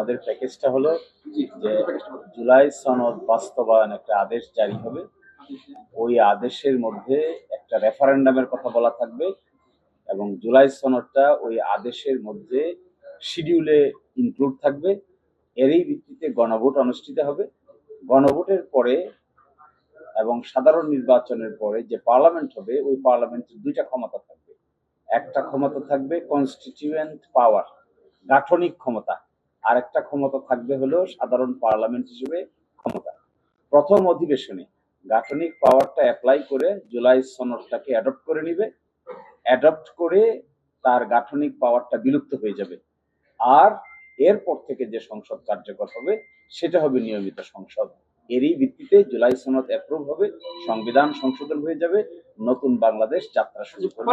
আমাদের প্যাকেজটা হলো যে জুলাই সনদ বাস্তবায়ন একটা আদেশ জারি হবে। ওই আদেশের মধ্যে একটা রেফারেন্ডামের কথা বলা থাকবে এবং জুলাই সনদটা ওই আদেশের মধ্যে শিডিউলে ইনক্লুড থাকবে। এরই ভিত্তিতে গণভোট অনুষ্ঠিত হবে। গণভোটের পরে এবং সাধারণ নির্বাচনের পরে যে পার্লামেন্ট হবে ওই পার্লামেন্টের দুইটা ক্ষমতা থাকবে। একটা ক্ষমতা থাকবে কনস্টিটিউয়েন্ট পাওয়ার গাঠনিক ক্ষমতা। আর একটা ক্ষমতা থাকবে হলো সাধারণ পার্লামেন্ট হিসেবে ক্ষমতা। প্রথম অধিবেশনে গাঠনিক পাওয়ারটা অ্যাপ্লাই করে জুলাই সনদটাকে অ্যাডপ্ট করে নিবে। অ্যাডপ্ট করে তার গাঠনিক পাওয়ারটা বিলুপ্ত হয়ে যাবে। আর এরপর থেকে যে সংসদ কার্যকর হবে সেটা হবে নিয়মিত সংসদ। এরই ভিত্তিতে জুলাই সনদ অ্যাপ্রুভ হবে সংবিধান সংশোধন হয়ে যাবে নতুন বাংলাদেশ যাত্রা শুরু করবে।